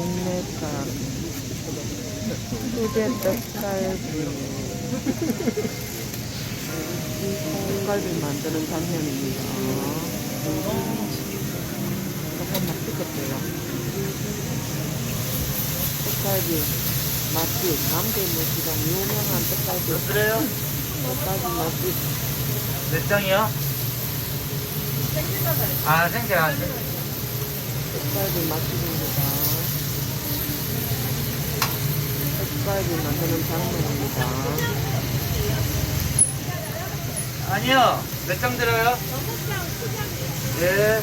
국내산 수제 떡갈비 만드는 장면입니다. 잠깐만 찍었대요. 떡갈비 맛집 남대문시장 유명한 떡갈비 그래요? 떡갈비 맛집 몇 장이요? 아, 생태, 아, 생 떡갈비 맛집입니다. 떡갈비 만드는 장면입니다. 아니요. 몇 장 들어요? 예.